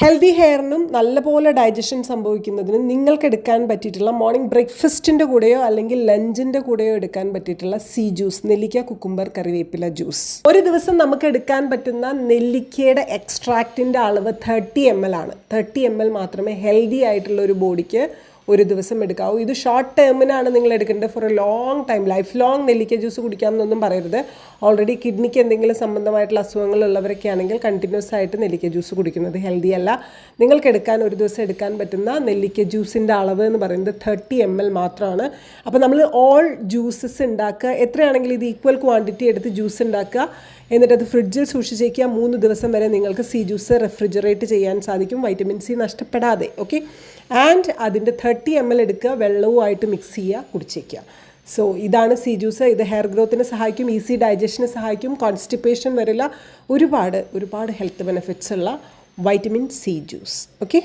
Healthy ഹെയറിനും നല്ലപോലെ digestion സംഭവിക്കുന്നതിനും നിങ്ങൾക്ക് എടുക്കാൻ പറ്റിയിട്ടുള്ള മോർണിംഗ് ബ്രേക്ക്ഫാസ്റ്റിന്റെ കൂടെയോ അല്ലെങ്കിൽ ലഞ്ചിന്റെ കൂടെയോ എടുക്കാൻ പറ്റിയിട്ടുള്ള സീ ജ്യൂസ് നെല്ലിക്ക കുക്കുംബർ കറിവേപ്പില ജ്യൂസ് ഒരു ദിവസം നമുക്ക് എടുക്കാൻ പറ്റുന്ന നെല്ലിക്കയുടെ എക്സ്ട്രാക്റ്റിന്റെ അളവ് തേർട്ടി എം എൽ ആണ്. തേർട്ടി എം എൽ മാത്രമേ ഹെൽത്തി ആയിട്ടുള്ള ഒരു ബോഡിക്ക് ഒരു ദിവസം എടുക്കാവൂ. ഇത് ഷോർട്ട് ടേമിനാണ് നിങ്ങൾ എടുക്കേണ്ടത് for a long time life long നെല്ലിക്ക ജ്യൂസ് കുടിക്കാമെന്നൊന്നും പറയരുത്. ഓൾറെഡി കിഡ്നിക്ക് എന്തെങ്കിലും സംബന്ധമായിട്ടുള്ള അസുഖങ്ങൾ ഉള്ളവരൊക്കെ ആണെങ്കിൽ കണ്ടിന്യൂസ് ആയിട്ട് നെല്ലിക്ക ജ്യൂസ് കുടിക്കുന്നത് ഹെൽത്തി അല്ല. നിങ്ങൾക്ക് എടുക്കാൻ ഒരു ദിവസം എടുക്കാൻ പറ്റുന്ന നെല്ലിക്ക ജ്യൂസിന്റെ അളവ് എന്ന് പറയുന്നത് തേർട്ടി എം എൽ മാത്രമാണ്. അപ്പോൾ നമ്മൾ ഓൾ ജ്യൂസസ് ഉണ്ടാക്കുക. എത്രയാണെങ്കിലും ഇത് ഈക്വൽ ക്വാണ്ടിറ്റി എടുത്ത് ജ്യൂസ് ഉണ്ടാക്കുക. എന്നിട്ട് അത് ഫ്രിഡ്ജിൽ സൂക്ഷിച്ചേക്കുക. മൂന്ന് ദിവസം വരെ നിങ്ങൾക്ക് സി ജ്യൂസ് റെഫ്രിജറേറ്റ് ചെയ്യാൻ സാധിക്കും. വൈറ്റമിൻ സി നഷ്ടപ്പെടാതെ. ഓക്കെ ആൻഡ് അതിന്റെ തേർട്ടി എം എൽ എടുക്കുക വെള്ളവുമായിട്ട് മിക്സ് ചെയ്യുക കുടിച്ചേക്കുക. സോ ഇതാണ് സി ജ്യൂസ് ഇത് ഹെയർ ഗ്രോത്തിനെ സഹായിക്കും ഈസി ഡൈജഷനെ സഹായിക്കും കോൺസ്റ്റിപ്പേഷൻ വരില്ല ഒരുപാട് ഒരുപാട് ഹെൽത്ത് ബെനിഫിറ്റ്സ് ഉള്ള വൈറ്റമിൻ സി ജ്യൂസ് ഓക്കെ